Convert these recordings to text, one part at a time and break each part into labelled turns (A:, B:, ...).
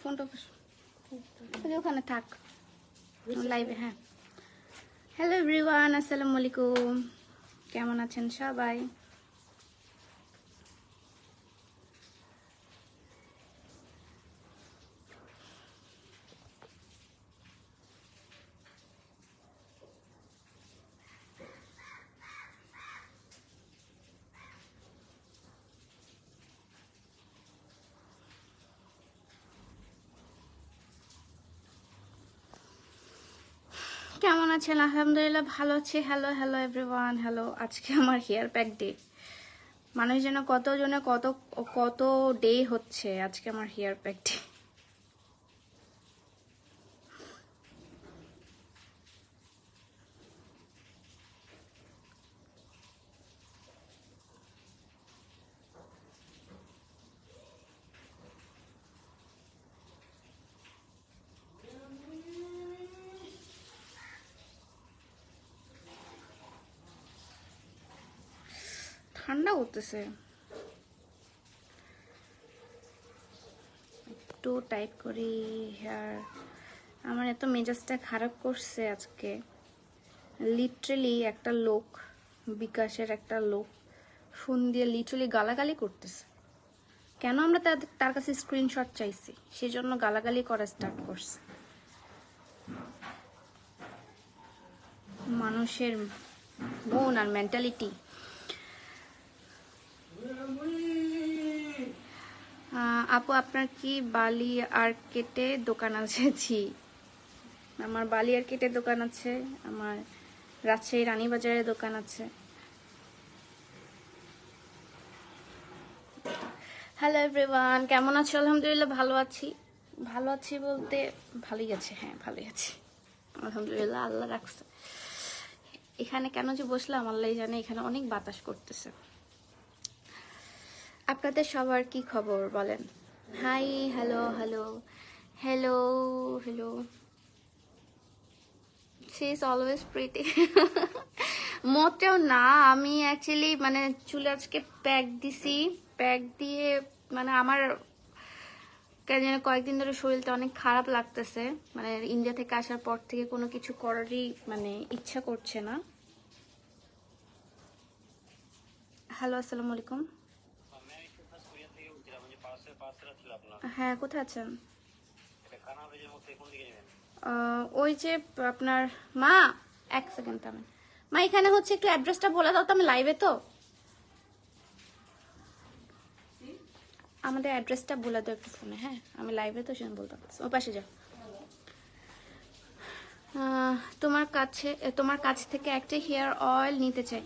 A: ফোনটা ওখানে থাক। লাইভে হ্যাঁ। হ্যালো এভরিওয়ান আসসালামু আলাইকুম। কেমন আছেন সবাই কেমন আছেন? আলহামদুলিল্লাহ ভালো আছি। হ্যালো হ্যালো এভরিওয়ান হ্যালো আজকে আমার হেয়ার প্যাক ডে মানুষ যেন কতজনে কত কত ডে হচ্ছে, আজকে আমার হেয়ার প্যাক ডে ঠান্ডা করতেছে একটু টাইট করি হেয়ার আমার এত মেজাজটা খারাপ করছে আজকে। লিটারেলি একটা লোক, বিকাশের একটা লোক, ফোন দিয়ে লিটারেলি গালাগালি করতেছে। কেন আমরা তার তার কাছে স্ক্রিনশট চাইছি? সেজন্য গালাগালি করা স্টার্ট করছে। মানুষের মন আর মেন্টালিটি আপু আপনার কি বালি আর কেটে দোকান আছে? জি আমার বালি আর কেটে দোকান আছে আমার রাজশাহী রানীবাজারে দোকান আছে। হ্যালো এভরিওয়ান কেমন আছো? আলহামদুলিল্লাহ ভালো আছি। ভালো আছি বলতে ভালোই আছে হ্যাঁ ভালোই আছি। আলহামদুলিল্লাহ আল্লাহ রাখছে। এখানে কেন যে বসলাম আল্লাহ জানে এখানে অনেক বাতাস করতেছে। আপনাদের সবার কি খবর বলেন? Hi hello hello hello hello she is always pretty মোটেও না, আমি অ্যাকচুয়ালি মানে চুলে আজকে প্যাক দিছি প্যাক দিয়ে মানে আমার জানি কয়েকদিন ধরে শরীরটা অনেক খারাপ লাগতেছে। মানে ইন্ডিয়া থেকে আসার পর থেকে কোনো কিছু করারই মানে ইচ্ছা করছে না। হ্যালো আসসালামু আলাইকুম
B: আমি একটু খাস কুরিয়ান থেকে বলছিলাম যে পার্সেল পার্সেল ছিল আপনার
A: হ্যাঁ কোথায় আছেন? ওই যে আপনার মা এক সেকেন্ড থামেন। মা এখানে হচ্ছে একটু অ্যাড্রেসটা বলে দাও তো আমি লাইভে তো। আমাদের অ্যাড্রেসটা বলে দাও একটু ফোনে হ্যাঁ? আমি লাইভে তো সেজন্য বলতে পারছি ও পাশে যাও। তোমার কাছে তোমার কাছ থেকে একটা হেয়ার অয়েল নিতে চাই।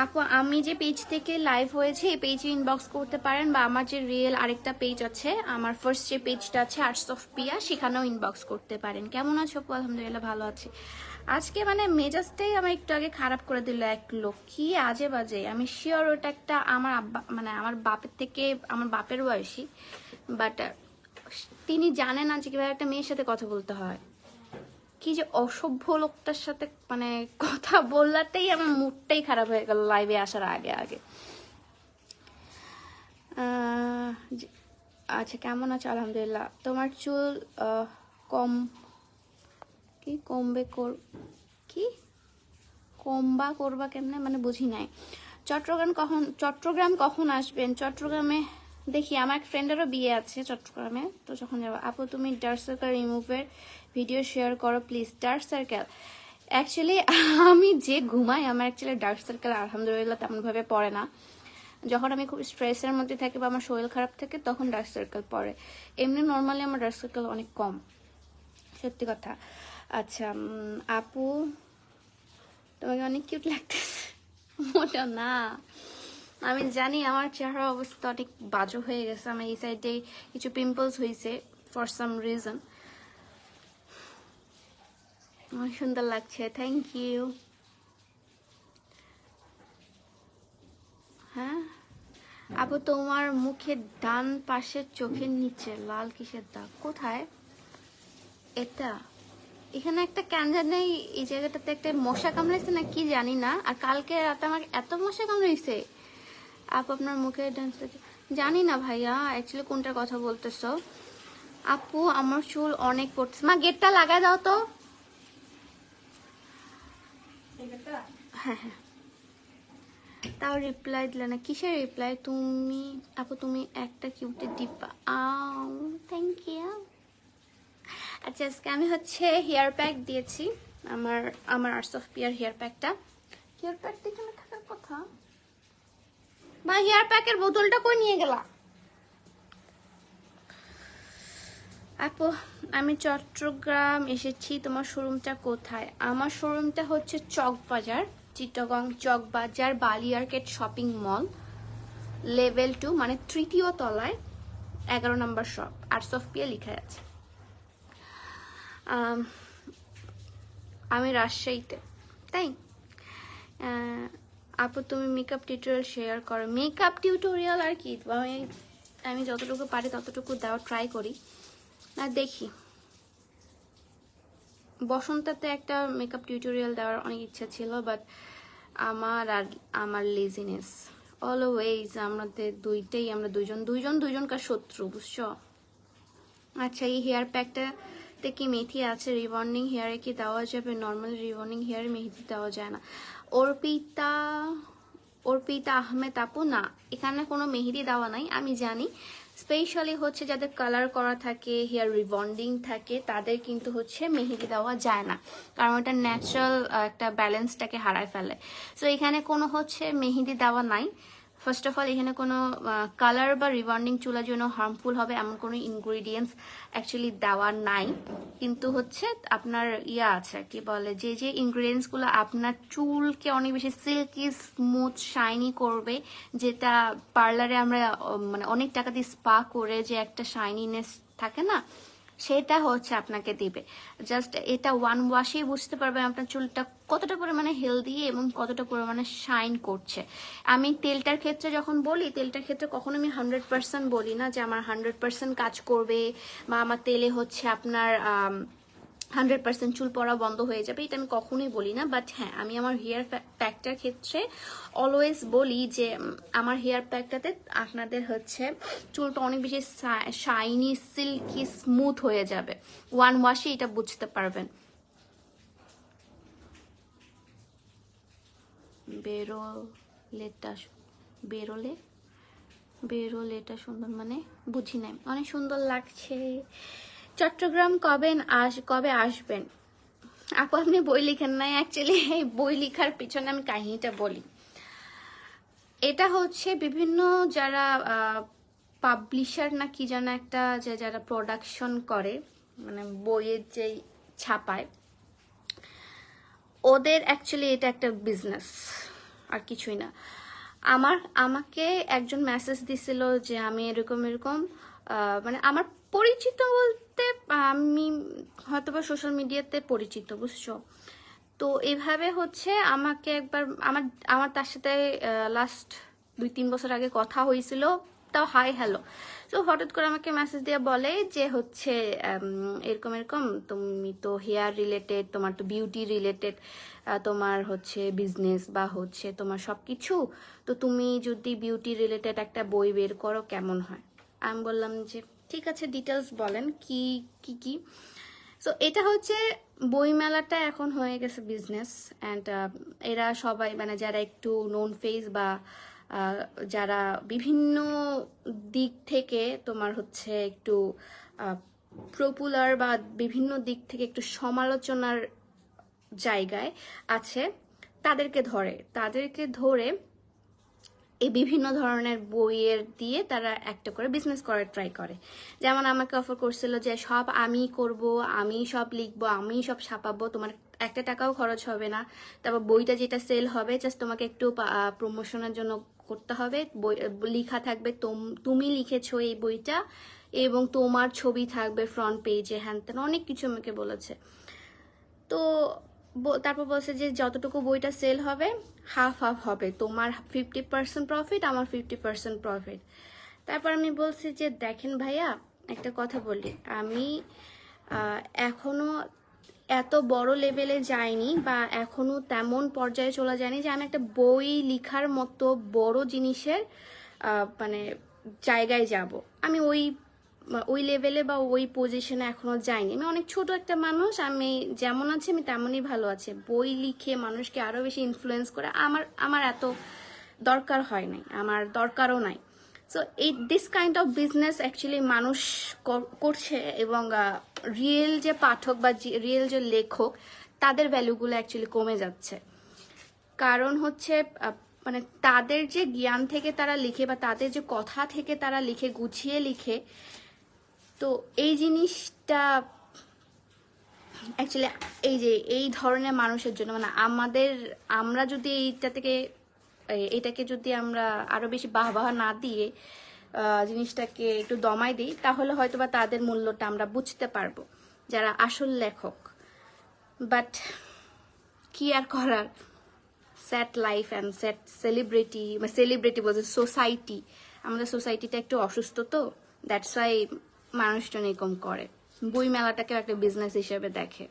A: আপু, আমি যে পেজ থেকে লাইভ হয়েছে, এই পেজে ইনবক্স করতে পারেন বা আমার যে রিয়েল আরেকটা পেজ আছে, আমার ফার্স্ট যে পেজটা আছে আর্টস অফ পিয়া সেখানেও ইনবক্স করতে পারেন। কেমন আছো আপু? আলহামদুলিল্লাহ ভালো আছি। আজকে মানে মেজাজটাই আমার একটু আগে খারাপ করে দিল এক লোক কি আজে বাজে। আমি শিওর ওটা একটা আমার আব্বা মানে আমার বাপের থেকে, আমার বাপের বয়সী বাট তিনি জানেন না যে কীভাবে একটা মেয়ের সাথে কথা বলতে হয়। কি যে অসভ্য লোকটার সাথে মানে কথা বললাতেই আমার মুডটাই খারাপ হয়ে গেল লাইভে আসার আগে আগে। আচ্ছা কেমন আছো? আলহামদুলিল্লাহ। তোমার চুল কম, কি কমবে কর, কি? কমবা, করবা কেমনে? মানে বুঝি নাই। চট্টগ্রাম কখন চট্টগ্রাম কখন আসবেন? চট্টগ্রামে, দেখি, আমার এক ফ্রেন্ডেরও বিয়ে আছে চট্টগ্রামে। তো যখন যাব। আপু, তুমি ডার্ক সার্কেল রিমুভের ভিডিও শেয়ার করো প্লিজ ডার্ক সার্কেল অ্যাকচুয়ালি আমি যে ঘুমাই, আমার অ্যাকচুয়ালি ডার্ক সার্কেল আলহামদুলিল্লাহ, তেমনভাবে পড়ে না। যখন আমি খুব স্ট্রেসের মধ্যে থাকি বা আমার শরীর খারাপ থাকে, তখন ডার্ক সার্কেল পড়ে। এমনি নর্মালি আমার ডার্ক সার্কেল অনেক কম। সত্যি কথা। আচ্ছা আপু, তোমাকে অনেক কিউট লাগতেছে। মোটা না। আমি জানি আমার চেহারা অবস্থা অনেক বাজো হয়ে গেছে। আমার এই সাইডে কিছু পিম্পলস হয়েছে ফর সাম রিজন সুন্দর লাগছে থ্যাংক ইউ হ্যাঁ? আপু, তোমার মুখে ডান পাশের চোখের নিচে লাল কিসের দাগ? কোথায়? এটা? এখানে একটা ক্যান্সার নেই এই জায়গাটাতে একটা মশা কামড়াইছে না কি জানি না, আর কালকে রাতে আমার এত মশা কামড়াইছে। আপ, আপনার মুখে ডান্স জানি না ভাইয়া অ্যাকচুয়ালি কোনটার কথা বলতেছো। আপু, আমার চুল অনেক পড়ছে মা, গেটটা লাগা দাও তো। হ্যাঁ হ্যাঁ। তাও রিপ্লাই দিলে না। কিসের রিপ্লাই তুমি, আপু, তুমি একটা কিউটে ডিব্বা আও থ্যাংক ইউ আচ্ছা আজকে আমি হচ্ছে হেয়ার প্যাক দিয়েছি। আমার আমার আর্টস অফ পিয়ার হেয়ার প্যাকটা হেয়ার প্যাকটা এখানে থাকার কথা? মা হেয়ার প্যাকের বোতলটা কই নিয়ে গেলা? আপু, আমি চট্টগ্রাম এসেছি। তোমার শোরুমটা কোথায়? আমার শোরুমটা হচ্ছে চকবাজার। চিটগং চকবাজার বালিয়ারকেট শপিং মল, লেভেল টু মানে তৃতীয় তলায় এগারো নম্বর শপ, আর্টস অফ পিয়া লেখা আছে। আমি রাজশাহীতে, তাই? আপু তুমি মেকআপ টিউটোরিয়াল শেয়ার করো। মেকআপ টিউটোরিয়াল আর কি? আমি যতটুকু পারি ততটুকু দেওয়ার ট্রাই করি। না, দেখি। বসন্তাতে একটা মেকআপ টিউটোরিয়াল দেওয়ার অনেক ইচ্ছা ছিল বাট আমার আর, আমার লেজিনেস অলওয়েজ আমাদের দুইটাই, আমরা দুইজন দুইজন দুইজনকার শত্রু, বুঝছ? আচ্ছা এই হেয়ার প্যাকটাতে কি মেথি আছে? রিবর্নিং হেয়ারে কি দেওয়া যাবে? নর্মাল রিবর্নিং হেয়ারে মেহেদি দেওয়া যায় না। অর্পিতা অর্পিতা আহমেদ আপু, না, এখানে কোনো মেহেদি দেওয়া নাই, আমি জানি। স্পেশালি হচ্ছে যাদের কালার করা থাকে হেয়ার রিবন্ডিং থাকে, তাদের কিন্তু হচ্ছে মেহেদি দেওয়া যায় না। কারণ এটা ন্যাচারাল একটা ব্যালেন্সটাকে হারায় ফেলে। সো এখানে কোনো হচ্ছে মেহেদি দেওয়া নাই। ফার্স্ট অফ অল এখানে কোনো কালার বা রিবন্ডিং চুলার জন্য হার্মফুল হবে এমন কোনো ইনগ্রিডিয়েন্টস অ্যাকচুয়ালি দেওয়া নাই। কিন্তু হচ্ছে আপনার ইয়া আছে, কি বলে, যে যে ইনগ্রিডিয়েন্টসগুলো আপনার চুলকে অনেক বেশি সিল্কি স্মুথ শাইনি করবে, যেটা পার্লারে আমরা মানে অনেক টাকা দিয়ে স্পা করে যে একটা শাইনিনেস থাকে না সেটা হচ্ছে আপনাকে দিবে। জাস্ট এটা ওয়ান ওয়াশেই বুঝতে পারবেন আপনার চুলটা কতটা পরিমাণে হেলদি এবং কতটা পরিমাণে শাইন করছে। আমি তেলটার ক্ষেত্রে যখন বলি, তেলটার ক্ষেত্রে কখনো আমি হান্ড্রেড পার্সেন্ট বলি না যে আমার হান্ড্রেড পার্সেন্ট কাজ করবে বা আমার তেলে হচ্ছে আপনার হান্ড্রেড পার্সেন্ট চুল পড়া বন্ধ হয়ে যাবে, এটা আমি কখনোই বলি না বাট হ্যাঁ আমি আমার হেয়ার প্যাকটার ক্ষেত্রে অলওয়েজ বলি যে আমার হেয়ার প্যাকটাতে আপনাদের হচ্ছে চুলটা অনেক বেশি শাইনি সিল্কি স্মুথ হয়ে যাবে। ওয়ান ওয়াশে এটা বুঝতে পারবেন। বেরোলেটা বেরোলে? বেরোলেটা সুন্দর মানে বুঝি নাই। অনেক সুন্দর লাগছে। চট্টগ্রাম কবে আস, কবে আসবেন? আপু, আপনি বই লিখেন নাই। অ্যাকচুয়ালি এই বই লেখার পিছনে আমি কাহিনীটা বলি। এটা হচ্ছে বিভিন্ন যারা পাবলিশার না কি যেন একটা যে যারা প্রোডাকশন করে মানে বইয়ের যেই ছাপায়, ওদের অ্যাকচুয়ালি এটা একটা বিজনেস আর কিছুই না। আমার, আমাকে একজন মেসেজ দিছিল যে আমি এরকম এরকম মানে আমার পরিচিত বলতে, আমি হয়তোবা সোশ্যাল মিডিয়াতে পরিচিত, বুঝছ? তো এভাবে হচ্ছে আমাকে একবার, আমার আমার তার সাথে লাস্ট দুই তিন বছর আগে কথা হয়েছিল, তাও হাই হ্যালো তো হঠাৎ করে আমাকে মেসেজ দিয়ে বলে যে হচ্ছে এরকম এরকম, তুমি তো হেয়ার রিলেটেড তোমার তো বিউটি রিলেটেড তোমার হচ্ছে বিজনেস বা হচ্ছে তোমার সব কিছু তো তুমি যদি বিউটি রিলেটেড একটা বই বের করো, কেমন হয়? আমি বললাম যে ঠিক আছে ডিটেলস বলেন, কি কি কি? সো এটা হচ্ছে বইমেলাটা এখন হয়ে গেছে বিজনেস অ্যান্ড এরা সবাই মানে যারা একটু নোন ফেস বা যারা বিভিন্ন দিক থেকে তোমার হচ্ছে একটু পপুলার বা বিভিন্ন দিক থেকে একটু সমালোচনার জায়গায় আছে, তাদেরকে ধরে। তাদেরকে ধরে এই বিভিন্ন ধরনের বইয়ের দিয়ে তারা একটা করে বিজনেস করার ট্রাই করে। যেমন আমাকে অফার করছিল যে, সব আমি করব, আমি সব লিখব, আমি সব ছাপাবো, তোমার একটা টাকাও খরচ হবে না। তারপর বইটা যেটা সেল হবে জাস্ট তোমাকে একটু প্রমোশনের জন্য করতে হবে। বই, লেখা থাকবে তোম- লিখেছো এই বইটা এবং তোমার ছবি থাকবে ফ্রন্ট পেজে হ্যান অনেক কিছু আমাকে বলেছে। তো তারপর বলছে যে যতটুকু বইটা সেল হবে হাফ হাফ হবে। তোমার ফিফটি পার্সেন্ট প্রফিট আমার ফিফটি পার্সেন্ট প্রফিট তারপর আমি বলছি যে দেখেন ভাইয়া একটা কথা বলি। আমি আহ, এখনও এত বড় লেভেলে যাইনি বা এখনও তেমন পর্যায়ে চলে যায়নি যে আমি একটা বই লেখার মতো বড় জিনিসের মানে জায়গায় যাব। আমি ওই ওই লেভেলে বা ওই পজিশনে এখনও যাইনি। আমি অনেক ছোট একটা মানুষ, আমি যেমন আছি, আমি তেমনই ভালো আছি। বই লিখে মানুষকে আরও বেশি ইনফ্লুয়েন্স করে আমার আমার এত দরকার হয় নাই, আমার দরকারও নাই। সো এই this kind of business actually মানুষ করছে এবং রিয়েল যে পাঠক বা রিয়েল যে লেখক, তাদের ভ্যালুগুলো অ্যাকচুয়ালি কমে যাচ্ছে। কারণ হচ্ছে মানে তাদের যে জ্ঞান থেকে তারা লিখে বা তাদের যে কথা থেকে তারা লিখে, গুছিয়ে লিখে তো এই জিনিসটা অ্যাকচুয়ালি এই যে এই ধরনের মানুষের জন্য মানে আমাদের, আমরা যদি এইটা থেকে, এটাকে যদি আমরা আরও বেশি বাহবাহ না দিয়ে জিনিসটাকে একটু দমাই দিই, তাহলে হয়তো বা তাদের মূল্যটা আমরা বুঝতে পারব, যারা আসল লেখক। বাট কি আর করার? Sad life and sad celebrity celebrity বলছে সোসাইটি আমাদের সোসাইটিটা একটু অসুস্থ তো দ্যাটস ওয়াই মানুষজন এরকম করে। বই মেলাটাকেও একটা বিজনেস হিসেবে দেখে।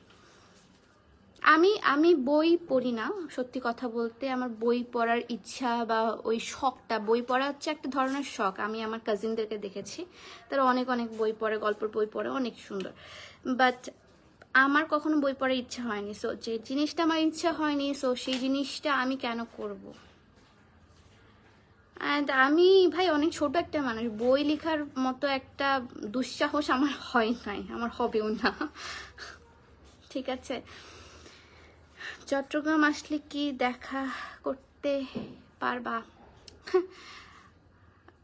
A: আমি আমি বই পড়ি না, সত্যি কথা বলতে আমার বই পড়ার ইচ্ছা বা ওই শখটা, বই পড়া হচ্ছে একটা ধরনের শখ। আমি আমার কাজিনদেরকে দেখেছি, তারা অনেক অনেক বই পড়ে, গল্পের বই পড়ে, অনেক সুন্দর। বাট আমার কখনো বই পড়ার ইচ্ছা হয়নি। সো যে জিনিসটা আমার ইচ্ছা হয়নি সো সেই জিনিসটা আমি কেন করব? অ্যান্ড আমি, ভাই, অনেক ছোট একটা মানুষ। বই লেখার মতো একটা দুঃসাহস আমার হয় নাই। আমার হবেও না। ঠিক আছে? চট্টগ্রাম আসলে কি দেখা করতে পারবা?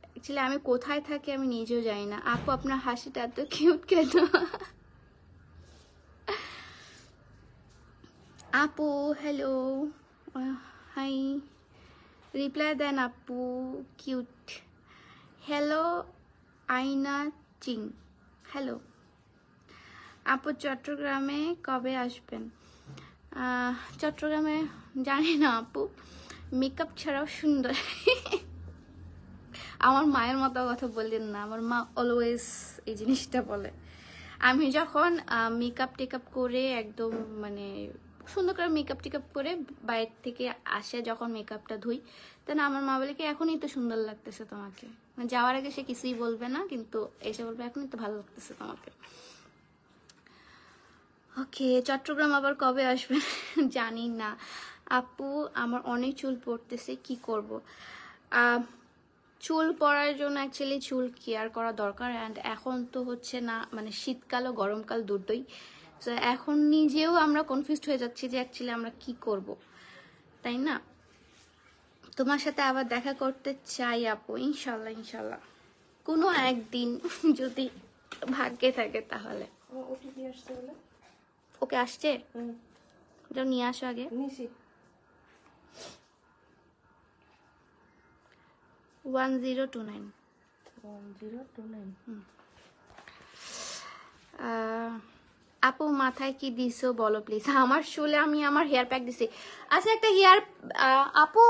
A: অ্যাকচুয়ালি আমি কোথায় থাকি আমি নিজেও জানি না। আপু, আপনার হাসিটা এত কিউট কেন? আপু হ্যালো হাই রিপ্লাই দেন আপু কিউট হ্যালো আইনা চিং হ্যালো আপু চট্টগ্রামে কবে আসবেন? চট্টগ্রামে জানি না আপু মেকআপ ছাড়াও সুন্দর। আমার মায়ের মতো কথা বললেন না। আমার মা অলওয়েজ এই জিনিসটা বলে। আমি যখন মেকআপ টেকআপ করে একদম মানে সুন্দর করে মেকআপ টেকআপ করে বাইরে থেকে আসে যখন মেকআপটা ধুই তখন আমার মা বলে কি, এখনই তো সুন্দর লাগতেছে তোমাকে। মানে যাওয়ার আগে সে কিছুই বলবে না, কিন্তু এসে বলবে, এখনই তো ভালো লাগতেছে তোমাকে। ওকে, চট্টগ্রাম আবার কবে আসবে? জানি না। আপু, আমার অনেক চুল পড়তেছে, কি করব? চুল পড়ার জন্য অ্যাকচুয়ালি চুল কেয়ার করা দরকার অ্যান্ড এখন তো হচ্ছে না মানে শীতকাল ও গরমকাল দুটোই। তো এখন নিজেও আমরা কনফিউজড হয়ে যাচ্ছি যে অ্যাকচুয়ালি আমরা কি করব তাই না? তোমার সাথে আবার দেখা করতে চাই আপু ইনশাল্লাহ ইনশাল্লাহ। কোনো একদিন যদি ভাগ্যে থাকে তাহলে। ওকে আসছে ওটা নিয়ে আসো আগে। One zero two nine.
C: One zero two nine.
A: আপু মাথায় কি দিছো বলো প্লিজ আমার শুলে আমি আমার হেয়ার প্যাক দিছি। আচ্ছা একটা হেয়ার আপু!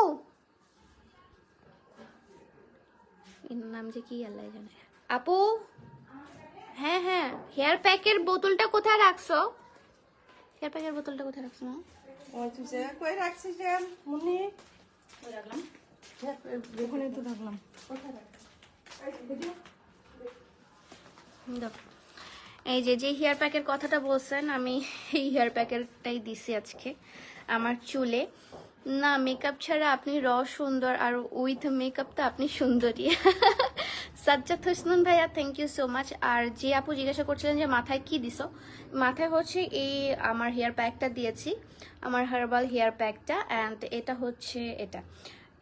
A: এর নাম যে কি আল্লাহ জানে। আপু! হ্যাঁ হ্যাঁ হেয়ার প্যাকের বোতলটা কোথায় রাখছো? হেয়ার প্যাকের বোতলটা কোথায় রাখছো?
C: ওই তুই যে কই রাখছিস যে মুনি রাখলাম? ওখানে তো রাখলাম। কোথায়
A: দাও। এই যে যে হেয়ার প্যাকের কথাটা বলছেন, আমি এই হেয়ার প্যাকেরটাই দিছি আজকে, আমার চুলে। না মেকআপ ছাড়া আপনি র সুন্দর, আর উইথ মেকআপ তো আপনি সুন্দরী সাজ্জাদ হোসেন ভাইয়া থ্যাংক ইউ সো মাচ আর যে আপু জিজ্ঞাসা করছিলেন যে, মাথায় কি দিছো? মাথায় হচ্ছে এই আমার হেয়ার প্যাকটা দিয়েছি, আমার হার্বাল হেয়ার প্যাকটা অ্যান্ড এটা হচ্ছে এটা।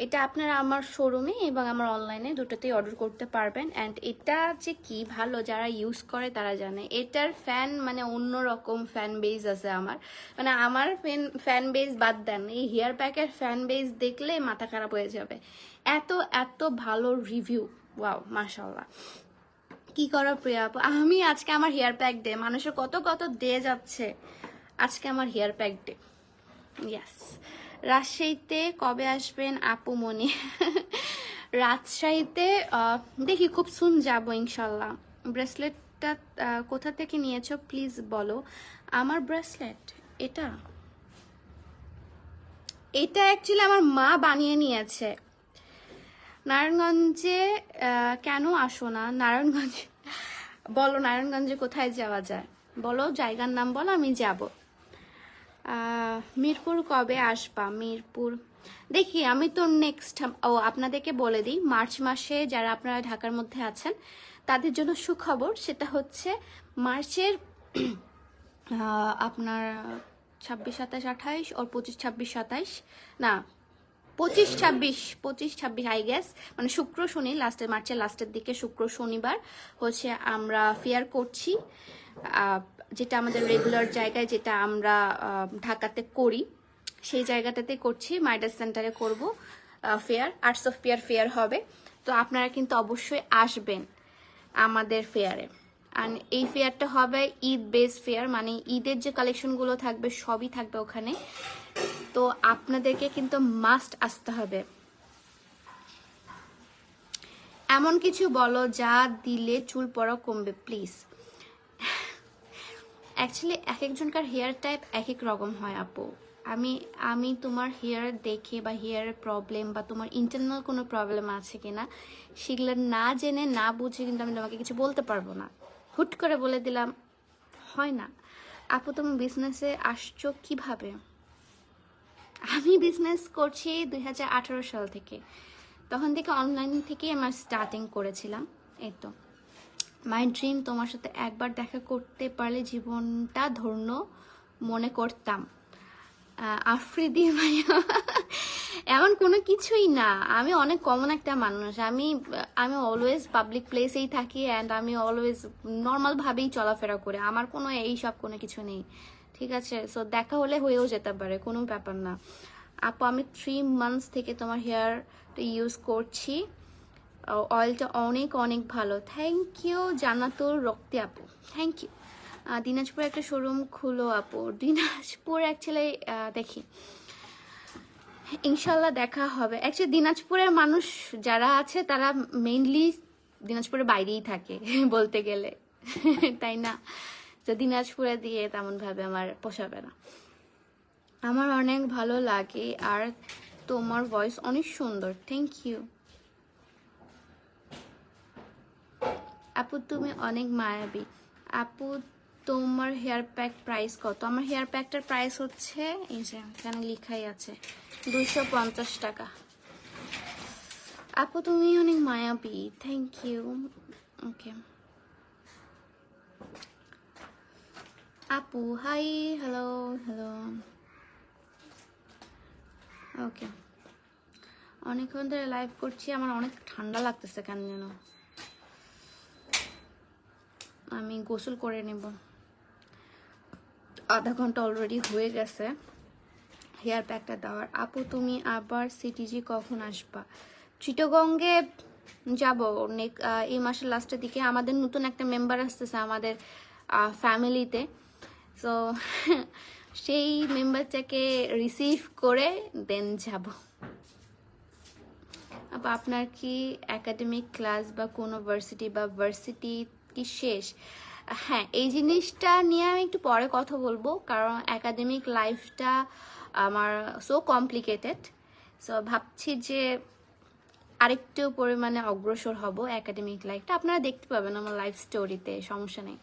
A: এটা আপনারা আমার শোরুমে এবং আমার অনলাইনে দুটোতেই অর্ডার করতে পারবেন অ্যান্ড এটা যে কি ভালো যারা ইউজ করে তারা জানে। এটার ফ্যান মানে অন্য রকম ফ্যান বেজ আছে আমার। মানে আমার ফ্যান ফ্যান বেজ বাদ দেন, এই হেয়ার প্যাকের ফ্যান বেজ দেখলে মাথা খারাপ হয়ে যাবে। এত এত ভালো রিভিউ ওয়াও মাশাল্লাহ কি করো প্রিয়া আপু? আমি আজকে আমার হেয়ার প্যাক ডে মানুষের কত কত ডে যাচ্ছে। আজকে আমার হেয়ার প্যাক ডে ইয়াস রাজশাহীতে কবে আসবেন আপু মনি? রাজশাহীতে দেখি খুব সুন যাব ইনশাল্লাহ। ব্রেসলেটটা কোথা থেকে নিয়েছো প্লিজ বলো। আমার ব্রেসলেট, এটা? এটা অ্যাকচুয়ালি আমার মা বানিয়ে নিয়েছে। নারায়ণগঞ্জে কেন আসো না? নারায়ণগঞ্জে, বলো নারায়ণগঞ্জে কোথায় যাওয়া যায়? বলো, জায়গার নাম বলো, আমি যাব। মিরপুর কবে আসবা? মিরপুর। দেখি, আমি তো নেক্সট ও, আপনাদেরকে বলে দিই, মার্চ মাসে যারা আপনারা ঢাকার মধ্যে আছেন, তাদের জন্য সুখবর সেটা হচ্ছে মার্চের আপনার ছাব্বিশ, সাতাশ, আঠাইশ ওর পঁচিশ, ছাব্বিশ, সাতাইশ। না, পঁচিশ, ছাব্বিশ পঁচিশ, ছাব্বিশ আই গেস মানে শুক্র, শনি লাস্টের মার্চের লাস্টের দিকে শুক্র, শনিবার হচ্ছে আমরা ফেয়ার করছি। যেটা আমাদের রেগুলার জায়গায় যেটা আমরা ঢাকাতে করি, সেই জায়গাটাতে করছি, মাইডাস সেন্টারে করব fair, arts of pair fair হবে। তো আপনারা কিন্তু অবশ্যই আসবেন আমাদের ফেয়ারে। আর এই ফেয়ারটা হবে ঈদ বেসড ফেয়ার মানে ঈদের যে কালেকশনগুলো থাকবে, সবই থাকবে ওখানে। তো আপনাদেরকে কিন্তু মাস্ট আসতে হবে। এমন কিছু বলো যা দিলে চুল পড়া কমবে প্লিজ অ্যাকচুয়ালি এক একজনকার হেয়ার টাইপ এক এক রকম হয়, আপু। আমি আমি তোমার হেয়ার দেখে বা হেয়ারের প্রবলেম বা তোমার ইন্টারনাল কোনো প্রবলেম আছে কি না সেগুলো না জেনে, না বুঝে কিন্তু আমি তোমাকে কিছু বলতে পারব না। হুট করে বলে দিলাম, হয় না। আপু, তুমি বিজনেসে আসছো কীভাবে? আমি বিজনেস করছি দু হাজার আঠারো সাল থেকে। তখন থেকে অনলাইন থেকে আমার স্টার্টিং করেছিলাম, এই তো। মাই ড্রিম তোমার সাথে একবার দেখা করতে পারলে জীবনটা ধন্য মনে করতাম। আফ্রিদি ভাইয়া এমন কোনো কিছুই না। আমি অনেক কমন একটা মানুষ। আমি আমি অলওয়েজ পাবলিক প্লেসেই থাকি অ্যান্ড আমি অলওয়েজ নর্মালভাবেই চলাফেরা করি। আমার কোনো এই সব কোনো কিছু নেই। ঠিক আছে? সো দেখা হলে হয়েও যেতে পারে, কোনো ব্যাপার না। আপু, আমি থ্রি মান্থস থেকে তোমার হেয়ার ইউজ করছি। অয়েলটা অনেক অনেক ভালো। থ্যাংক ইউ জান্নাতুর রক্তে আপু। থ্যাংক ইউ দিনাজপুরে একটা শোরুম খুলো আপু। দিনাজপুর অ্যাকচুয়ালি দেখি। ইনশাল্লাহ দেখা হবে। অ্যাকচুয়ালি দিনাজপুরের মানুষ যারা আছে, তারা মেইনলি দিনাজপুরের বাইরেই থাকে, বলতে গেলে। তাই না? তো দিনাজপুরে দিয়ে তেমন ভাবে আমার পোষাবে না। আমার অনেক ভালো লাগে, আর তোমার ভয়েস অনেক সুন্দর। থ্যাংক ইউ আপু, তুমি অনেক মায়াবী। আপু, তোমার হেয়ার প্যাক প্রাইস কত? আমার হেয়ার প্যাকটার প্রাইস হচ্ছে, এই যে এখানে লেখাই আছে, দুইশো পঞ্চাশ টাকা। আপু, তুমি অনেক মায়াবী। থ্যাংক ইউ ওকে আপু হাই হ্যালো হ্যালো ওকে অনেকক্ষণ ধরে লাইভ করছি, আমার অনেক ঠান্ডা লাগতেছে কেন যেন। আমি গোসল করে নেব। আধা ঘণ্টা অলরেডি হয়ে গেছে। হেয়ার প্যাকটা দেওয়ার। আপু, তুমি আবার সিটিজি কখন আসবা? চিটগঙ্গে যাব এই মাসের লাস্টের দিকে। আমাদের নতুন একটা মেম্বার আসতেছে আমাদের ফ্যামিলিতে সো সেই মেম্বারটাকে রিসিভ করে দেন যাব। আপা, আপনার কি একাডেমিক ক্লাস বা কোনো ভার্সিটি বা ভার্সিটি কি শেষ। হ্যাঁ এই জিনিসটা নিয়ে আমি একটু পরে কথা বলব, কারণ একাডেমিক লাইফটা আমার সো কমপ্লিকেটেড সো ভাবছি যে আরেকটু পরিমাণে অগ্রসর হব একাডেমিক লাইফটা আপনারা দেখতে পাবেন আমার লাইফ স্টোরিতে সমস্যা নেই।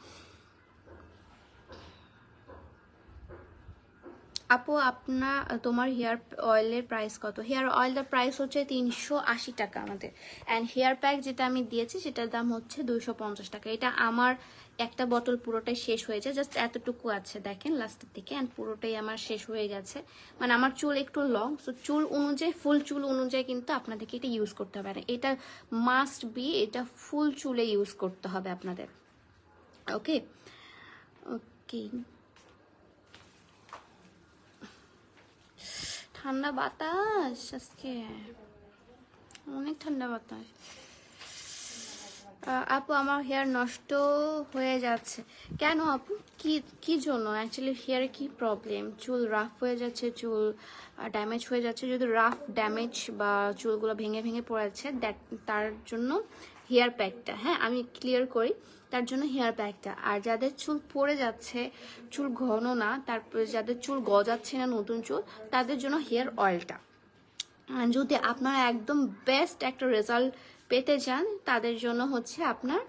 A: আপু আপনার তোমার হেয়ার অয়েলের প্রাইস কত? হেয়ার অয়েলটার প্রাইস হচ্ছে তিনশো আশি টাকা আমাদের। অ্যান্ড হেয়ার প্যাক যেটা আমি দিয়েছি, সেটার দাম হচ্ছে দুইশো পঞ্চাশ টাকা। এটা আমার একটা বোতল পুরোটাই শেষ হয়েছে জাস্ট এতটুকু আছে, দেখেন লাস্টের দিকে অ্যান্ড পুরোটাই আমার শেষ হয়ে গেছে। মানে আমার চুল একটু লং সো চুল অনুযায়ী ফুল চুল অনুযায়ী কিন্তু আপনাদেরকে এটা ইউজ করতে হবে। না এটা মাস্ট বি এটা ফুল চুলে ইউজ করতে হবে আপনাদের। ওকে ওকে ঠান্ডা বাতাস আজকে। অনেক ঠান্ডা বাতাস। আপু, আমার হেয়ার নষ্ট হয়ে যাচ্ছে। কেন আপু? কি কি জন্য? অ্যাকচুয়ালি হেয়ারে কি প্রবলেম চুল রাফ হয়ে যাচ্ছে, চুল ড্যামেজ হয়ে যাচ্ছে। যদি রাফ ড্যামেজ বা চুলগুলো ভেঙে ভেঙে পড়েছে দ্যাট তার জন্য হেয়ার প্যাকটা হ্যাঁ আমি ক্লিয়ার করি, তার জন্য হেয়ার প্যাকটা আর যাদের চুল পড়ে যাচ্ছে, চুল ঘন না তারপরে যাদের চুল গজাচ্ছে না নতুন চুল, তাদের জন্য হেয়ার অয়েলটা যদি আপনারা একদম বেস্ট একটা রেজাল্ট পেতে যান, তাদের জন্য হচ্ছে আপনার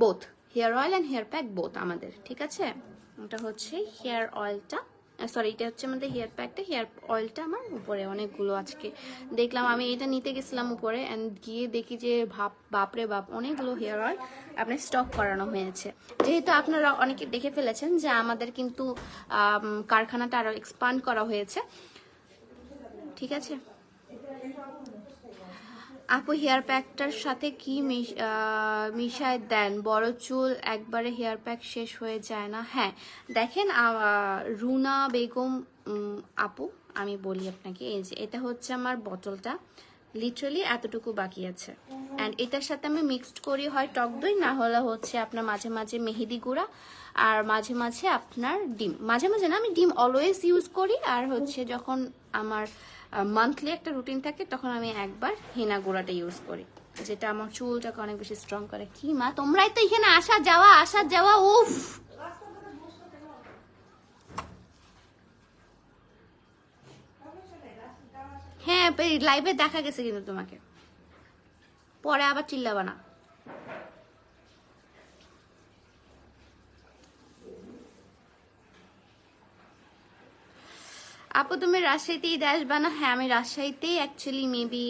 A: both hair oil and hair pack both আমাদের, ঠিক আছে? এটা হচ্ছে হেয়ার অয়েলটা সরি এটা হচ্ছে আমাদের হেয়ার প্যাকটা হেয়ার অয়েলটা আমার উপরে অনেকগুলো আজকে দেখলাম। আমি এটা নিতে গেছিলাম উপরে অ্যান্ড গিয়ে দেখি যে ভাপ বাপরে বাপ, অনেকগুলো হেয়ার অয়েল আপনার স্টক করানো হয়েছে। যেহেতু আপনারা অনেকে দেখে ফেলেছেন যে আমাদের কিন্তু কারখানাটা আরও এক্সপান্ড করা হয়েছে, ঠিক আছে? আপু হেয়ার প্যাকটার সাথে কি মিশ- মিশায় দেন? বড় চুল, একবারে হেয়ার প্যাক শেষ হয়ে যায় না। হ্যাঁ দেখেন রুনা বেগম আপু, আমি বলি আপনাকে, এই যে, এটা হচ্ছে আমার বোতলটা। লিটারালি এতটুকু বাকি আছে। অ্যান্ড এটার সাথে আমি মিক্সড করি, হয় টক দই, না হলে হচ্ছে আপনার মাঝে মাঝে মেহেদি গুঁড়া, আর মাঝে মাঝে আপনার ডিম। মাঝে মাঝে না, আমি ডিম অলওয়েজ ইউজ করি, আর হচ্ছে যখন আমার মান্থলি একটা রুটিন থাকে, তখন আমি একবার হেনা গুঁড়াটা ইউজ করি। যেটা আমার চুলটাকে অনেক বেশি স্ট্রং করে। কি মা, তোমরাই তো এখানে আসা যাওয়া আসা যাওয়া, উফ! হ্যাঁ লাইভে দেখা গেছে কিন্তু তোমাকে। পরে আবার চিল্লাবা না। আপু, তুমি রাজশাহীতে ঈদে আসবা না হ্যাঁ আমি রাজশাহীতেই অ্যাকচুয়ালি মেবি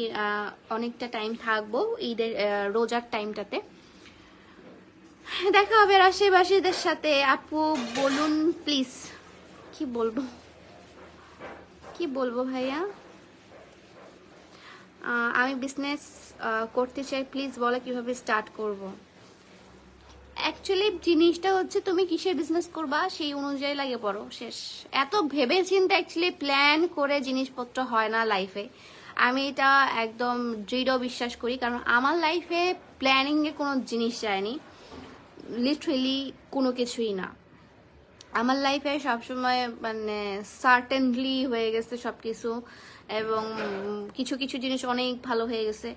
A: অনেকটা টাইম থাকব ঈদের রোজার টাইমটাতে দেখা হবে রাজশাহীবাসীদের সাথে। আপু, বলুন প্লিজ কি বলব? কি বলব ভাইয়া? আমি বিজনেস করতে চাই। প্লিজ বলো কীভাবে স্টার্ট করব? অ্যাকচুয়ালি জিনিসটা হচ্ছে তুমি কিসের বিজনেস করবা? সেই অনুযায়ী লাগে পড়ো, শেষ। এত ভেবে চিন্তে অ্যাকচুয়ালি প্ল্যান করে জিনিসপত্র হয় না লাইফে আমি এটা একদম দৃঢ় বিশ্বাস করি, কারণ আমার লাইফে প্ল্যানিংয়ে কোনো জিনিস যায়নি। লিটারেলি কোনো কিছুই না। আমার লাইফে সবসময় মানে সার্টেনলি হয়ে গেছে সব কিছু এবং কিছু কিছু জিনিস অনেক ভালো হয়ে গেছে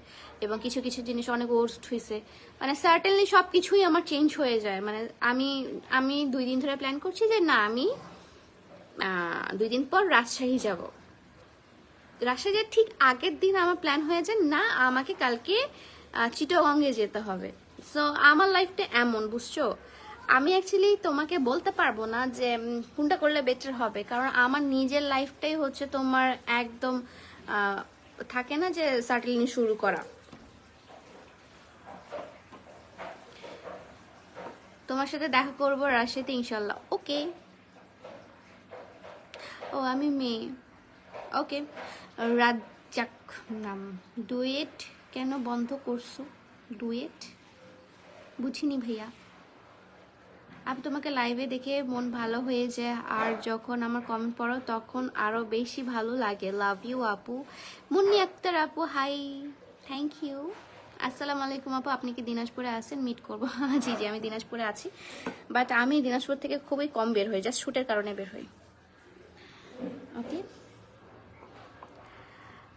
A: এবং কিছু কিছু জিনিস অনেক ওর্স্ট হয়েছে মানে সার্টেনলি সব কিছুই আমার চেঞ্জ হয়ে যায়। মানে আমি আমি দুই দিন ধরে প্ল্যান করছি যে না, আমি দুই দিন পর রাজশাহী যাব। রাজশাহীর ঠিক আগের দিন আমার প্ল্যান হয়ে যায় না, আমাকে কালকে চিটাগঙ্গে যেতে হবে। সো আমার লাইফটা এমন, বুঝছ? আমি অ্যাকচুয়ালি তোমাকে বলতে পারব না যে কোনটা করলে বেটার হবে। কারণ আমার নিজের লাইফটাই হচ্ছে তোমার একদম থাকে না যে সার্টেলিং শুরু করা। তোমার সাথে দেখা করব রাজশাহীতে ইনশাল্লাহ। ওকে ও, আমি মেয়ে। ওকে রাজ্জাক নাম। ডুয়েট কেন বন্ধ করছ? ডুয়েট বুঝিনি ভাইয়া। আমি তোমাকে লাইভে দেখে মন ভালো হয়ে যায়। আর যখন আমার কমেন্ট পড়ো, তখন আরও বেশি ভালো লাগে। লাভ ইউ আপু। মুন্নি আক্তার আপু হাই থ্যাংক ইউ আসসালামু আলাইকুম আপু, আপনি কি দিনাজপুরে আছেন? মিট করব। জি জি, আমি দিনাজপুরে আছি। বাট আমি দিনাজপুর থেকে খুবই কম বের হই জাস্ট শুটের কারণে বের হই। ওকে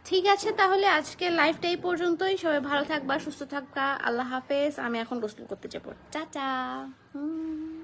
A: ঠিক আছে, তাহলে আজকে লাইভটা এই পর্যন্তই। সবাই ভালো থাকবা, সুস্থ থাকবা। আল্লাহ হাফেজ। আমি এখন গোসল করতে যাব। টাটা। হুম।